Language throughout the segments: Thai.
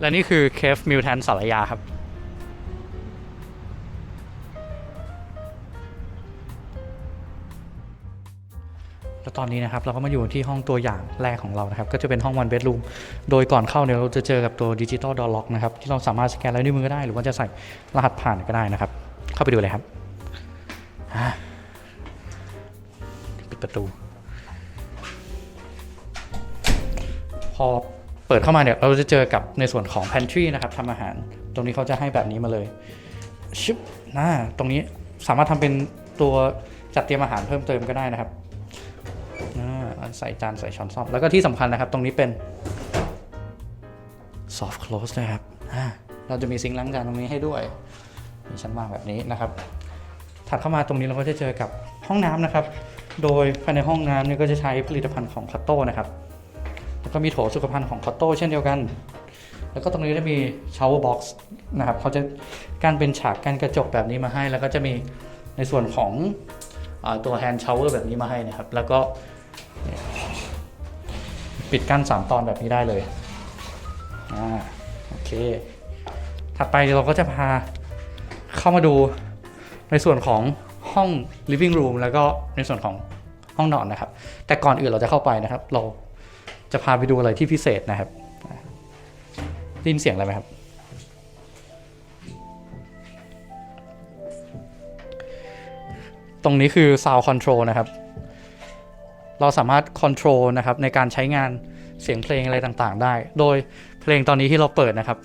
และนี่คือเคฟมิวแทนสารยาครับ แล้วตอนนี้นะครับเราก็มาอยู่ที่ห้องตัวอย่างแรกของเรานะครับ ก็จะเป็นห้องวันเบดรูมโดยก่อนเข้าเนี่ยเราจะเจอกับตัวดิจิตอลดอลล็อกนะครับ ที่เราสามารถสแกนลายนิ้วมือก็ได้ หรือว่าจะใส่รหัสผ่านก็ได้นะครับ เข้าไปดูเลยครับปิดประตูพอ เปิดเข้ามาเนี่ยเราจะเจอกับในส่วนของ pantry นะครับทำอาหาร ตรงนี้เขาจะให้แบบนี้มาเลยชิบหน้าตรงนี้สามารถทำเป็นตัวจัดเตรียมอาหารเพิ่มเติมก็ได้นะครับใส่จานใส่ช้อนซ่อมแล้วก็ที่สำคัญนะครับ ตรงนี้เป็น soft close นะครับอ่าเราจะมีซิงค์ล้างจานตรงนี้ให้ด้วย มีชั้นวางแบบนี้นะครับ ถัดเข้ามาตรงนี้เราก็จะเจอกับห้องน้ำนะครับ โดยภายในห้องน้ำเนี่ยก็จะใช้ผลิตภัณฑ์ของคัตโต้นะครับ ก็มีโถสุขภัณฑ์ของคัตโต้เช่นเดียวกัน แล้วก็ตรงนี้จะมีชาวเวอร์บ็อกซ์นะครับเขาจะการเป็นฉากการกระจกแบบนี้มาให้ แล้วก็จะมีในส่วนของอตัวแฮนด์ชาวเวอร์แบบนี้มาให้นะครับ แล้วก็ปิดกั้นสามตอนแบบนี้ได้เลยอ่าโอเค ถัดไปเราก็จะพาเข้ามาดูในส่วนของห้อง living room แล้วก็ในส่วนของห้องนอนนะครับ แต่ก่อนอื่นเราจะเข้าไปนะครับ เรา จะพาไปดูอะไรที่พิเศษนะครับได้ยินเสียงอะไรไหมครับ ตรงนี้คือ sound control นะครับ เราสามารถ control นะครับในการใช้งานเสียงเพลงอะไรต่างๆ ได้ โดยเพลงตอนนี้ที่เราเปิดนะครับ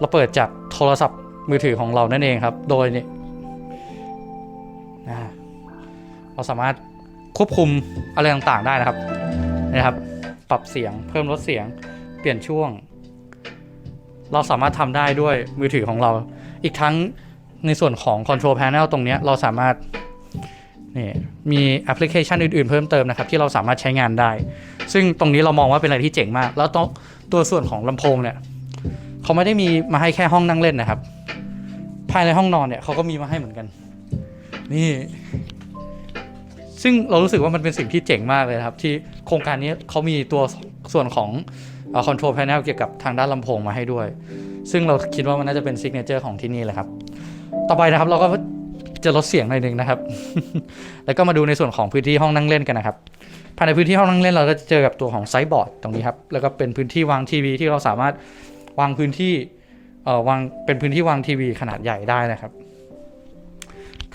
เราเปิดจากโทรศัพท์มือถือของเรานั่นเองครับ โดยนี่อ่าเราสามารถควบคุมอะไรต่างๆ ได้นะครับ นะครับ ปรับเสียงเพิ่มลดเสียง เปลี่ยนช่วง เราสามารถทำได้ด้วยมือถือของเรา อีกทั้งในส่วนของ Control Panel ตรงนี้เราสามารถนี่มีแอปพลิเคชันอื่นๆ เพิ่มเติมนะครับ ที่เราสามารถใช้งานได้ ซึ่งตรงนี้เรามองว่าเป็นอะไรที่เจ๋งมาก แล้วตัวตัวส่วนของลำโพงเนี่ยเขาไม่ได้มีมาให้แค่ห้องนั่งเล่นนะครับ ภายในห้องนอนเนี่ยเขาก็มีมาให้เหมือนกัน นี่ ซึ่งเรารู้สึกว่ามันเป็นสิ่งที่เจ๋งมากเลยครับ ที่โครงการนี้เขามีตัวส่วนของคอนโทรลแพนเนลเกี่ยวกับทางด้านลำโพงมาให้ด้วย ซึ่งเราคิดว่ามันน่าจะเป็นซิกเนเจอร์ของที่นี่แหละครับ ต่อไปนะครับเราก็จะลดเสียงหน่อยหนึงนะครับ แล้วก็มาดูในส่วนของพื้นที่ห้องนั่งเล่นกันนะครับ ภายในพื้นที่ห้องนั่งเล่นเราก็จะเจอกับตัวของไซต์บอร์ดตรงนี้ครับ แล้วก็เป็นพื้นที่วางทีวีที่เราสามารถวางพื้นที่เอ่อวางเป็นพื้นที่วางทีวีขนาดใหญ่ได้นะครับ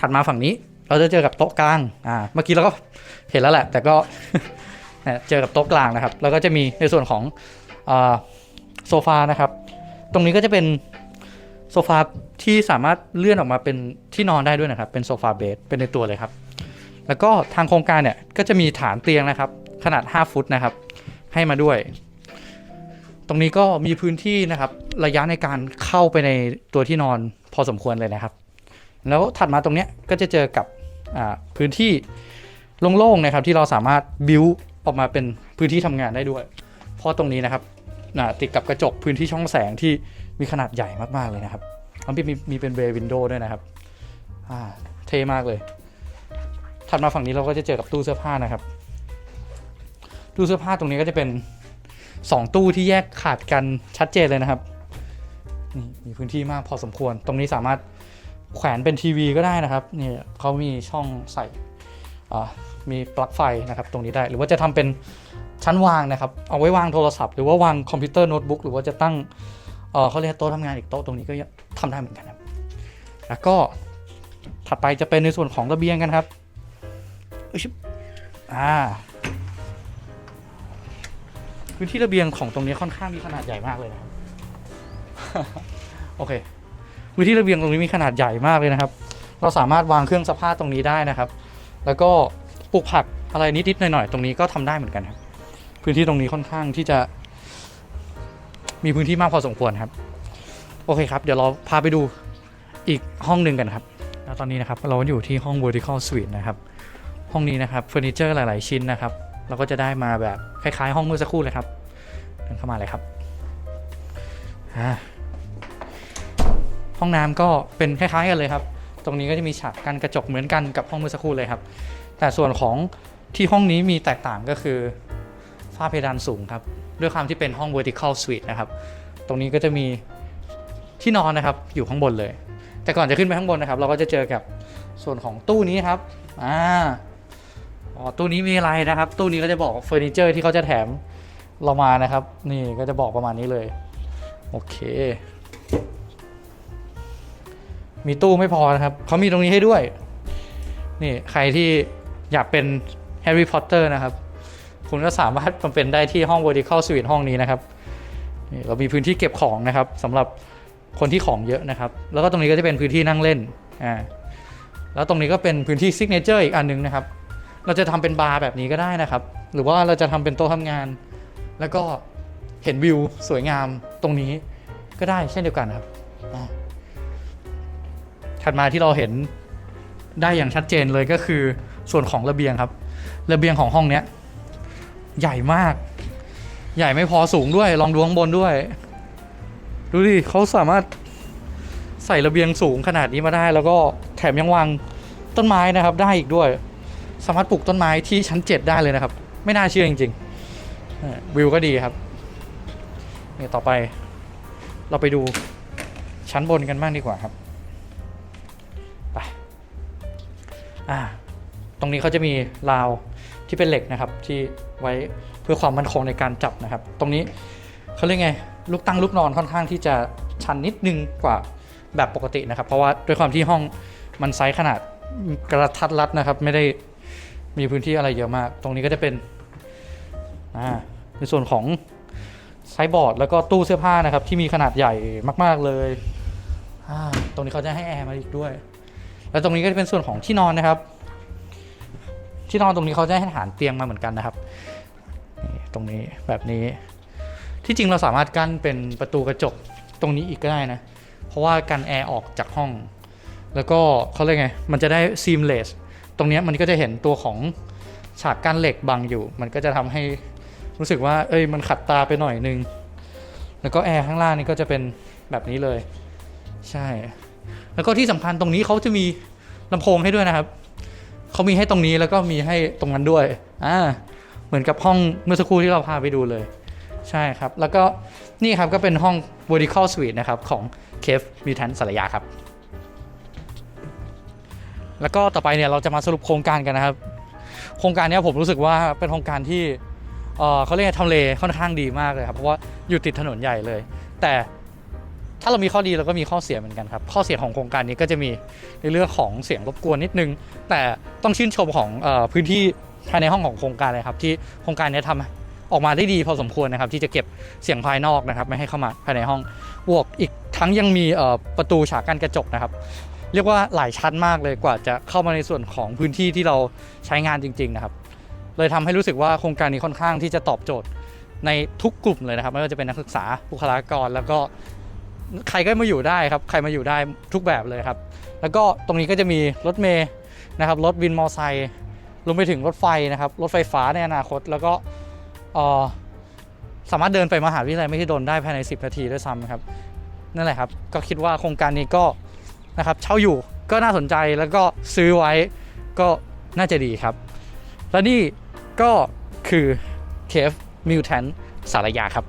ถัดมาฝั่งนี้ เราจะเจอกับโต๊ะกลาง อ่า เมื่อกี้เราก็เห็นแล้วแหละ แต่ก็เนี่ยเจอกับโต๊ะกลางนะครับ แล้วก็จะมีในส่วนของอโซฟานะครับ ตรงนี้ก็จะเป็นโซฟาที่สามารถเลื่อนออกมาเป็นที่นอนได้ด้วยนะครับ เป็นโซฟาเบดเป็นในตัวเลยครับ แล้วก็ทางโครงการเนี่ยก็จะมีฐานเตียงนะครับ ขนาด 5 ฟุตนะครับ ให้มาด้วย ตรงนี้ก็มีพื้นที่นะครับ ระยะในการเข้าไปในตัวที่นอนพอสมควรเลยนะครับ แล้วถัดมาตรงเนี้ยก็จะเจอกับ พื้นที่โล่งๆนะครับที่เราสามารถบิวออกมาเป็นพื้นที่ทำงานได้ด้วย เพราะตรงนี้นะครับติดกับกระจกพื้นที่ช่องแสงที่มีขนาดใหญ่มากๆเลยนะครับมันมีมีมีเป็นเบย์วินโดว์ด้วยนะครับเท่มากเลย ถัดมาฝั่งนี้เราก็จะเจอกับตู้เสื้อผ้านะครับตู้เสื้อผ้าตรงนี้ก็จะเป็นสองตู้ที่แยกขาดกันชัดเจนเลยนะครับนี่มีพื้นที่มากพอสมควร ตรงนี้สามารถ แขวนเป็นทีวีก็ได้นะครับนี่เขามีช่องใส่อ่ามีปลั๊กไฟนะครับตรงนี้ได้หรือว่าจะทำเป็นชั้นวางนะครับ เอาไว้วางโทรศัพท์หรือว่าวางคอมพิวเตอร์โน้ตบุ๊กหรือว่าจะตั้งเอ่อเขาเรียกโต๊ะทำงานอีกโต๊ะตรงนี้ก็ทำได้เหมือนกันครับแล้วก็ถัดไปจะเป็นในส่วนของระเบียงกันครับอุ๊ยชิบอ่าพื้นที่ระเบียงของตรงนี้ค่อนข้างมีขนาดใหญ่มากเลยนะครับ โอเค พื้นที่ระเบียงตรงนี้มีขนาดใหญ่มากเลยนะครับ เราสามารถวางเครื่องซักผ้าตรงนี้ได้นะครับ แล้วก็ปลูกผักอะไรนิดๆหน่อยๆตรงนี้ก็ทำได้เหมือนกันครับ พื้นที่ตรงนี้ค่อนข้างที่จะ มีพื้นที่มากพอสมควรครับ โอเคครับ เดี๋ยวเราพาไปดูอีกห้องหนึ่งกันครับแล้วตอนนี้นะครับเราอยู่ที่ห้อง vertical suite นะครับ ห้องนี้นะครับเฟอร์นิเจอร์หลาย ๆ ชิ้นนะครับ เราก็จะได้มาแบบคล้าย ๆ ห้องเมื่อสักครู่เลยครับเดินเข้ามาเลยครับอ่า ห้องน้ำก็เป็นคล้ายๆกันเลยครับ ตรงนี้ก็จะมีฉากกันกระจกเหมือนกันกับห้องเมื่อสักครู่เลยครับ แต่ส่วนของที่ห้องนี้มีแตกต่างก็คือฝ้าเพดานสูงครับ ด้วยความที่เป็นห้อง vertical suite นะครับ ตรงนี้ก็จะมีที่นอนนะครับอยู่ข้างบนเลย แต่ก่อนจะขึ้นไปข้างบนนะครับ เราก็จะเจอกับส่วนของตู้นี้ครับอ่าอ๋อตู้นี้มีอะไรนะครับ ตู้นี้ก็จะบอกเฟอร์นิเจอร์ที่เขาจะแถมเรามานะครับ นี่ก็จะบอกประมาณนี้เลย โอเค มีตู้ไม่พอนะครับ เขามีตรงนี้ให้ด้วย นี่ใครที่อยากเป็นแฮร์รี่พอตเตอร์นะครับ คุณก็สามารถมาเป็นได้ที่ห้อง vertical suite ห้องนี้นะครับนี่เรามีพื้นที่เก็บของนะครับสำหรับคนที่ของเยอะนะครับ แล้วก็ตรงนี้ก็จะเป็นพื้นที่นั่งเล่นอ่าแล้วตรงนี้ก็เป็นพื้นที่ซิกเนเจอร์อีกอันหนึงนะครับ เราจะทำเป็นบาร์แบบนี้ก็ได้นะครับ หรือว่าเราจะทำเป็นโต๊ะทำงาน แล้วก็เห็นวิวสวยงามตรงนี้ก็ได้เช่นเดียวกันครับ ถัดมาที่เราเห็นได้อย่างชัดเจนเลยก็คือส่วนของระเบียงครับ ระเบียงของห้องเนี้ยใหญ่มาก ใหญ่ไม่พอสูงด้วย ลองดูข้างบนด้วย ดูดิเขาสามารถใส่ระเบียงสูงขนาดนี้มาได้ แล้วก็แถมยังวางต้นไม้นะครับ ได้อีกด้วย สามารถปลูกต้นไม้ที่ชั้นเจ็ดได้เลยนะครับ ไม่น่าเชื่อจริงๆวิวก็ดีครับนี่ต่อไป เราไปดูชั้นบนกันบ้างดีกว่าครับ อ่าตรงนี้เขาจะมีราวที่เป็นเหล็กนะครับ ที่ไว้เพื่อความมั่นคงในการจับนะครับ ตรงนี้เขาเรียกไงลูกตั้งลูกนอนค่อนข้างที่จะชันนิดนึงกว่าแบบปกตินะครับ เพราะว่าด้วยความที่ห้องมันไซส์ขนาดกระทัดรัดนะครับ ไม่ได้มีพื้นที่อะไรเยอะมาก ตรงนี้ก็จะเป็นในส่วนของไซส์บอร์ดแล้วก็ตู้เสื้อผ้านะครับ ที่มีขนาดใหญ่มาก ๆเลย ตรงนี้เขาจะให้แอร์มาอีกด้วย แล้วตรงนี้ก็จะเป็นส่วนของที่นอนนะครับ ที่นอนตรงนี้เขาจะให้ฐานเตียงมาเหมือนกันนะครับนี่ตรงนี้แบบนี้ ที่จริงเราสามารถกั้นเป็นประตูกระจกตรงนี้อีกก็ได้นะ เพราะว่ากันแอร์ออกจากห้อง แล้วก็เขาเรียกไง มันจะได้ seamless ตรงนี้มันก็จะเห็นตัวของฉากกั้นเหล็กบังอยู่ มันก็จะทำให้รู้สึกว่า เอ้ย มันขัดตาไปหน่อยนึง แล้วก็แอร์ข้างล่างนี่ก็จะเป็นแบบนี้เลย ใช่ แล้วก็ที่สำคัญตรงนี้เขาจะมีลำโพงให้ด้วยนะครับเขามีให้ตรงนี้แล้วก็มีให้ตรงนั้นด้วยอ่าเหมือนกับห้องเมื่อสักครู่ที่เราพาไปดูเลย ใช่ครับ แล้วก็นี่ครับก็เป็นห้อง vertical suite นะครับของเคฟมิวแทนสารยาครับ แล้วก็ต่อไปเนี่ยเราจะมาสรุปโครงการกันนะครับ โครงการนี้ผมรู้สึกว่าเป็นโครงการที่เเขาเรียกทำเลค่อนข้างดีมากเลยครับ เพราะว่าอยู่ติดถนนใหญ่เลย แต่ ถ้าเรามีข้อดีเราก็มีข้อเสียเหมือนกันครับ ข้อเสียของโครงการนี้ก็จะมีในเรื่องของเสียงรบกวนนิดนึง แต่ต้องชื่นชมของอพื้นที่ภายในห้องของโครงการเลยครับ ที่โครงการนี้ทำออกมาได้ดีพอสมควรนะครับ ที่จะเก็บเสียงภายนอกนะครับ ไม่ให้เข้ามาภายในห้องบวกอีกทั้งยังมีประตูฉากกั้นกระจกนะครับเรียกว่าหลายชั้นมากเลยกว่าจะเข้ามาในส่วนของพื้นที่ที่เราใช้งานจริง ๆ นะครับ เลยทำให้รู้สึกว่าโครงการนี้ค่อนข้างที่จะตอบโจทย์ในทุกกลุ่มเลยนะครับ ไม่ว่าจะเป็นนักศึกษาบุคลากร แล้วก็ ใครก็มาอยู่ได้ครับใครมาอยู่ได้ทุกแบบเลยครับ แล้วก็ตรงนี้ก็จะมีรถเมย์นะครับรถวินมอไซค์รวมไปถึงรถไฟนะครับรถไฟฟ้าในอนาคตแล้วก็สามารถเดินไปมหาวิทยาลัยไม่ที่โดนได้ภายใน 10 นาทีด้วยซ้ำครับนั่นแหละครับก็คิดว่าโครงการนี้ก็นะครับเช่าอยู่ก็น่าสนใจแล้วก็ซื้อไว้ก็น่าจะดีครับ และนี่ก็คือเคฟมิวแทนสารยาครับ